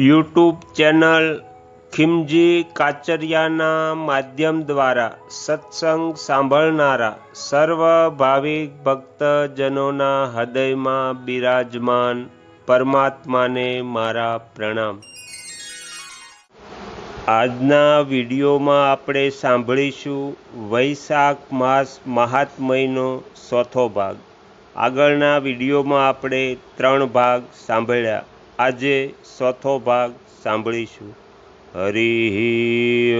YouTube channel ખિમજી કાચરિયાના માધ્યમ દ્વારા સત્સંગ સાંભળનારા સર્વ ભાવિક ભક્તજનોના હૃદયમાં બિરાજમાન પરમાત્માને મારા પ્રણામ. આજના વિડીયોમાં આપણે સાંભળીશું વૈશાખ માસ મહાત્મયનો ચોથો ભાગ. આગળના વિડીયોમાં આપણે ત્રણ ભાગ સાંભળ્યા. આજે ચોથો ભાગ સાંભળીશું. હરિ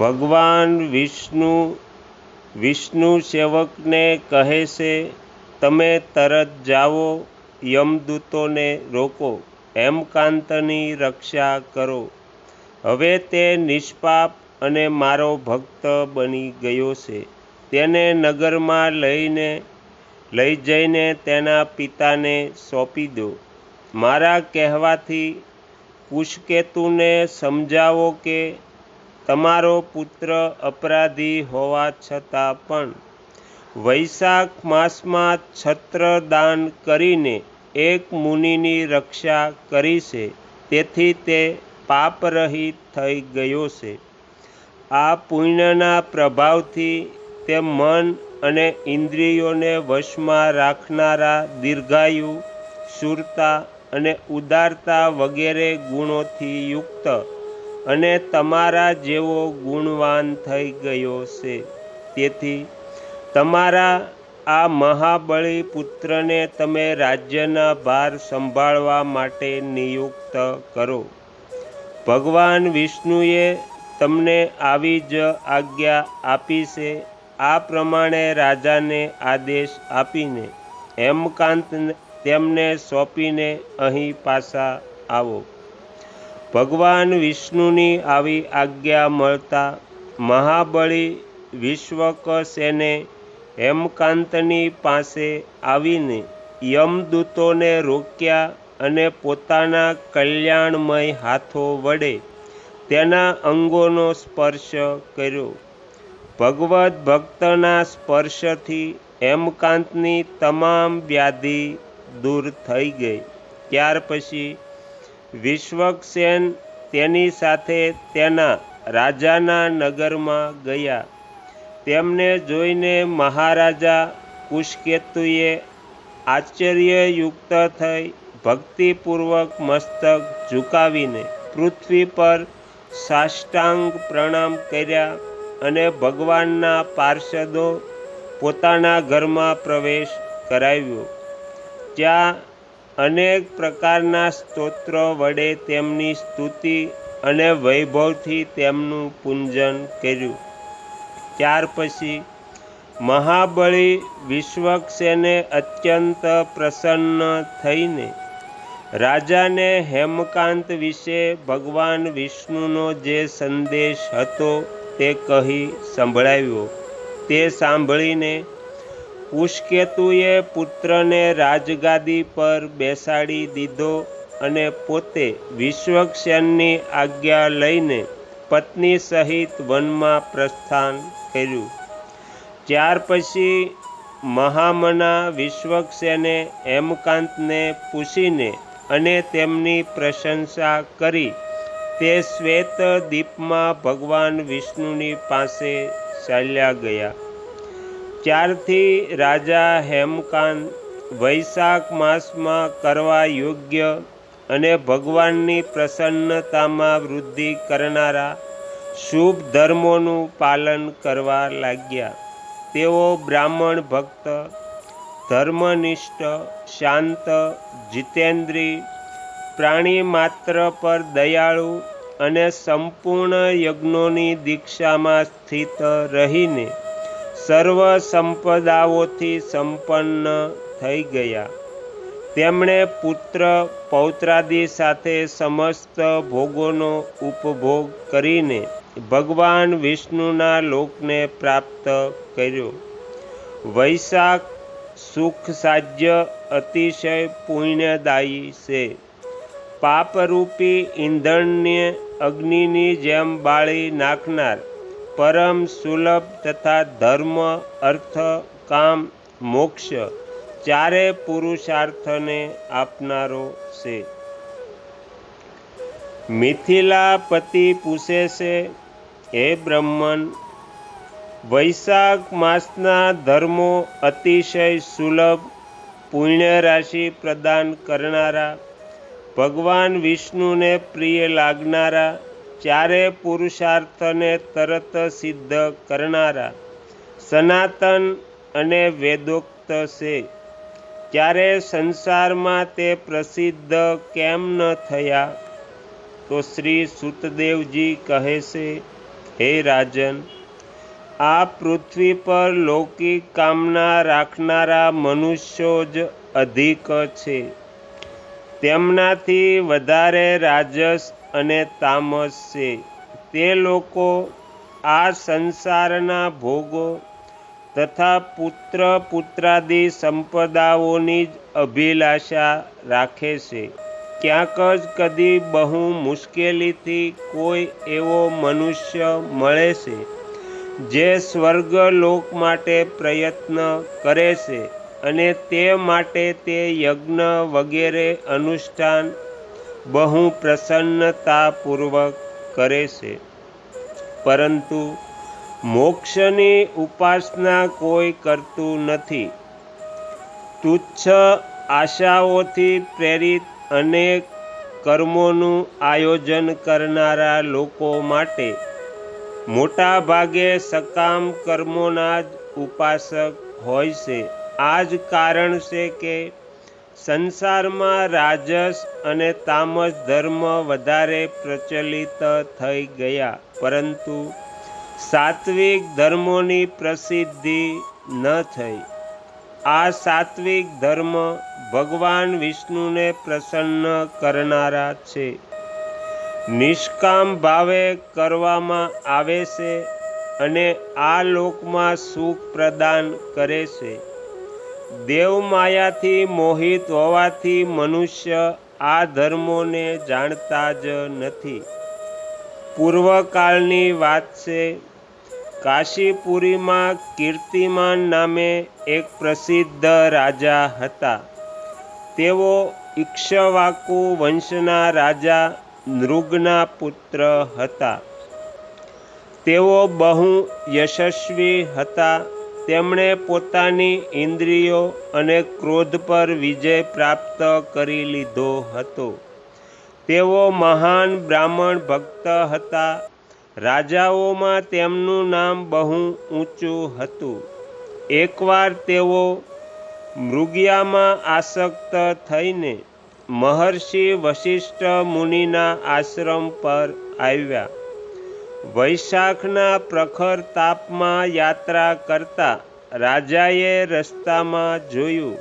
ભગવાન વિષ્ણુ વિષ્ણુ સેવકને કહે છે, તમે તરત જાઓ, યમદૂતોને રોકો હેમકાંતની રક્ષા કરો. હવે તે નિષ્પાપ અને મારો ભક્ત બની ગયો છે. તેને નગરમાં લઈને લઈ જઈને તેના પિતાને સોંપી દો. મારા કહેવાથી પુષ્કેતુને સમજાવો કે તમારો પુત્ર અપરાધી હોવા છતાં પણ વૈશાખ માસમાં છત્રદાન કરીને એક મુનિની રક્ષા કરી છે તેથી તે પાપરહિત થઈ ગયો છે. આ પુણ્યના પ્રભાવથી તે મન અને ઇન્દ્રિયોને વશમાં રાખનારા દીર્ઘાયુ, સુરતા અને ઉદારતા વગેરે ગુણોથી યુક્ત અને તમારા જેવો ગુણવાન થઈ ગયો છે. તેથી તમારા આ મહાબળી પુત્રને તમે રાજ્યના ભાર સંભાળવા માટે નિયુક્ત કરો. ભગવાન વિષ્ણુએ તમને આવી જ આજ્ઞા આપી છે આ પ્રમાણે રાજાને આદેશ આપીને હેમકાંત તેમને સોંપીને અહીં પાછા આવો. ભગવાન વિષ્ણુની આવી આજ્ઞા મળતા મહાબળી વિશ્વકસેને હેમકાંતની પાસે આવીને યમદૂતોને રોક્યા અને પોતાના કલ્યાણમય હાથો વડે તેના અંગોનો સ્પર્શ કર્યો. ભગવદ્ ભક્તના સ્પર્શથી હેમકાંતની તમામ વ્યાધિ દૂર થઈ ગઈ. ત્યાર પછી વિશ્વકસેન તેની સાથે તેના રાજાના નગરમાં ગયા. તેમને જોઈને મહારાજા કુશકેતુએ આશ્ચર્યયુક્ત થઈ ભક્તિપૂર્વક મસ્તક ઝુકાવીને પૃથ્વી પર સાષ્ટાંગ પ્રણામ કર્યા. અને ભગવાનના પાર્ષદો પોતાના ઘરમાં પ્રવેશ કરાવ્યો. ત્યાં અનેક પ્રકારના સ્તોત્રો વડે તેમની સ્તુતિ અને વૈભવથી તેમનું પૂંજન કર્યું. ત્યાર પછી મહાબળી વિશ્વક્ષેને અત્યંત પ્રસન્ન થઈને રાજાને હેમકાંત વિશે ભગવાન વિષ્ણુનો જે સંદેશ હતો તે કહી સંભળાવ્યો. તે સાંભળીને પુષ્કેતુએ પુત્રને રાજગાદી પર બેસાડી દીધો અને પોતે વિશ્વક્ષણની આજ્ઞા લઈને પત્ની સહિત વનમાં પ્રસ્થાન કર્યું. ત્યાર પછી મહામના વિશ્વક્ષેને હેમકાંતને પૂછીને અને તેમની પ્રશંસા કરી. તે શ્વેત દીપમાં ભગવાન વિષ્ણુની પાસે ચાલ્યા ગયા. ત્યારથી રાજા હેમકાંત વૈશાખ માસમાં કરવા યોગ્ય અને ભગવાનની પ્રસન્નતામાં વૃદ્ધિ કરનારા શુભ ધર્મોનું પાલન કરવા લાગ્યા. તેઓ બ્રાહ્મણ ભક્ત, ધર્મનિષ્ઠ, શાંત, જીતેન્દ્રી પ્રાણી માત્ર પર દયાળુ અને સંપૂર્ણ યજ્ઞોની દીક્ષામાં સ્થિત રહીને સર્વ સંપદાઓથી સંપન્ન થઈ ગયા. તેમણે પુત્ર પૌત્રાદિ સાથે સમસ્ત ભોગોનો ઉપભોગ કરીને ભગવાન વિષ્ણુના લોકને પ્રાપ્ત કર્યો. વૈશાખ સુખ સાજ્ય અતિશય પુણ્યદાયી છે. પાપરૂપી ઈંધણને અગ્નિની જેમ બાળી નાખનાર, પરમ સુલભ તથા ધર્મ, અર્થ, કામ, મોક્ષ ચારે પુરુષાર્થને આપનારો છે. મિથિલા પતિ પૂછે છે, હે બ્રહ્મન, વૈશાખ માસના ધર્મો અતિશય સુલભ પુણ્ય રાશિ પ્રદાન કરનારા ભગવાન વિષ્ણુને પ્રિય લાગનારા, ચારે પુરુષાર્થને તરત સિદ્ધ કરનારા, સનાતન અને વેદોક્ત છે. ત્યારે સંસારમાં તે પ્રસિદ્ધ કેમ ન થયા? તો શ્રી સુતદેવજી કહે છે, હે રાજન, આ પૃથ્વી પર લૌકિક કામના રાખનારા મનુષ્યો જ અધિક છે. તેમનાથી વધારે રાજસ અને તામસ છે. તે લોકો આ સંસારના ભોગો તથા પુત્ર પુત્રાદિ સંપદાઓની જ અભિલાષા રાખે છે. ક્યાંક જ કદી બહુ મુશ્કેલીથી કોઈ એવો મનુષ્ય મળે છે, જે સ્વર્ગલોક માટે પ્રયત્ન કરે છે. અને તે માટે તે યજ્ઞ વગેરે અનુષ્ઠાન બહુ પ્રસન્નતાપૂર્વક કરે છે. પરંતુ મોક્ષની ઉપાસના કોઈ કરતું નથી. તુચ્છ આશાઓથી પ્રેરિત અનેક કર્મોનું આયોજન કરનારા લોકો માટે મોટાભાગે સકામ કર્મોના જ ઉપાસક હોય છે. આ જ કારણ છે કે સંસારમાં રાજસ અને તામસ ધર્મ વધારે પ્રચલિત થઈ ગયા, પરંતુ સાત્વિક ધર્મોની પ્રસિદ્ધિ ન થઈ. આ સાત્વિક ધર્મ ભગવાન વિષ્ણુને પ્રસન્ન કરનારા છે. નિષ્કામ ભાવે કરવામાં આવે છે અને આ લોકમાં સુખ પ્રદાન કરે છે. દેવમાયાથી મોહિત હોવાથી મનુષ્ય આ ધર્મોને જાણતા જ નથી. પૂર્વકાળની વાત છે, કાશીપુરીમાં કીર્તિમાન નામે એક પ્રસિદ્ધ રાજા હતા. તેઓ ઇક્ષવાકુ વંશના રાજા નૃગના પુત્ર હતા. તેઓ બહુ યશસ્વી હતા તેમણે પોતાની ઇન્દ્રિયો અને ક્રોધ પર વિજય પ્રાપ્ત કરી લીધો હતો. તેઓ મહાન બ્રાહ્મણ ભક્ત હતા. રાજાઓમાં તેમનું નામ બહુ ઊંચું હતું. એકવાર તેઓ મૃગિયામાં આસક્ત થઈને મહર્ષિ વશિષ્ઠ મુનિના આશ્રમ પર આવ્યા. વૈશાખના પ્રખર તાપમાં યાત્રા કરતા રાજાએ રસ્તામાં જોયું,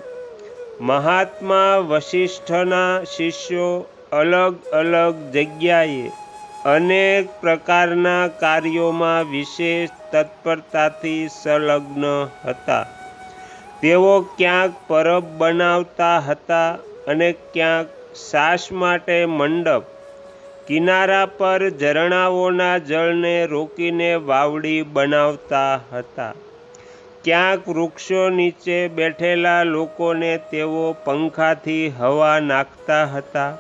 મહાત્મા વશિષ્ઠના શિષ્યો અલગ અલગ જગ્યાએ અનેક પ્રકારના કાર્યોમાં વિશેષ તત્પરતાથી સંલગ્ન હતા. તેઓ ક્યાંક પરબ બનાવતા હતા અને ક્યાંક સાસ માટે મંડપ કિનારા પર ઝરણાઓના જળને રોકીને વાવડી બનાવતા હતા. ક્યાંક વૃક્ષો નીચે બેઠેલા લોકોને તેઓ પંખાથી હવા નાખતા હતા.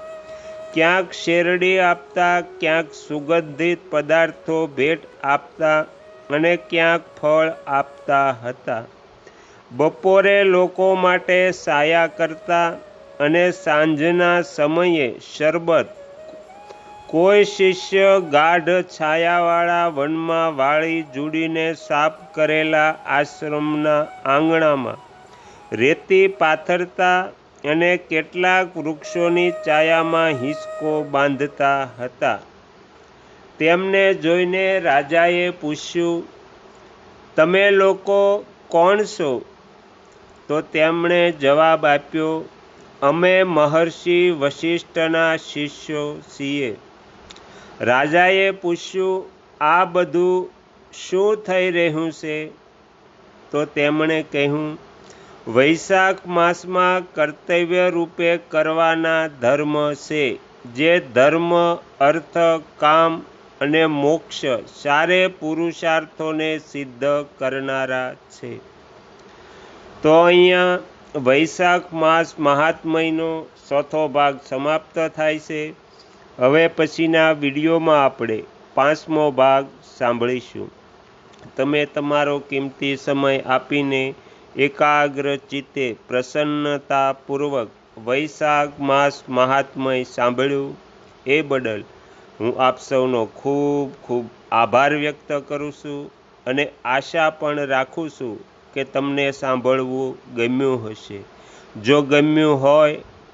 ક્યાંક શેરડી આપતા, ક્યાંક સુગંધિત પદાર્થો ભેટ આપતા અને ક્યાંક ફળ આપતા હતા. બપોરે લોકો માટે સાયા કરતા અને સાંજના સમયે શરબત કોઈ શિષ્ય ગાઢ છાયાવાળા વનમાં વાળી જુડીને સાફ કરેલા આશ્રમના આંગણામાં રેતી પાથરતા અને કેટલાક વૃક્ષોની છાયામાં હિંચકો બાંધતા હતા. તેમને જોઈને રાજાએ પૂછ્યું, તમે લોકો કોણ છો? તો તેમણે જવાબ આપ્યો, અમે મહર્ષિ વશિષ્ઠના શિષ્યો છીએ. રાજાએ પૂછ્યું, આ બધું શું થઈ રહ્યું છે? તો તેમણે કહ્યું, વૈશાખ માસમાં કર્તવ્ય રૂપે કરવાના ધર્મ છે, જે ધર્મ, અર્થ, કામ અને મોક્ષ ચારે પુરુષાર્થોને સિદ્ધ કરનારા છે. તો અહીંયા વૈશાખ માસ મહાત્મયનો ચોથો ભાગ સમાપ્ત થાય છે. હવે પછીના વિડીયોમાં આપણે પાંચમો ભાગ સાંભળીશું. તમે તમારો કિંમતી સમય આપીને એકાગ્ર ચિત્તે પ્રસન્નતાપૂર્વક વૈશાખ માસ મહાત્મય સાંભળ્યું એ બદલ હું આપ સૌનો ખૂબ ખૂબ આભાર વ્યક્ત કરું છું અને આશા પણ રાખું છું કે તમને સાંભળવું ગમ્યું હશે. જો ગમ્યું હોય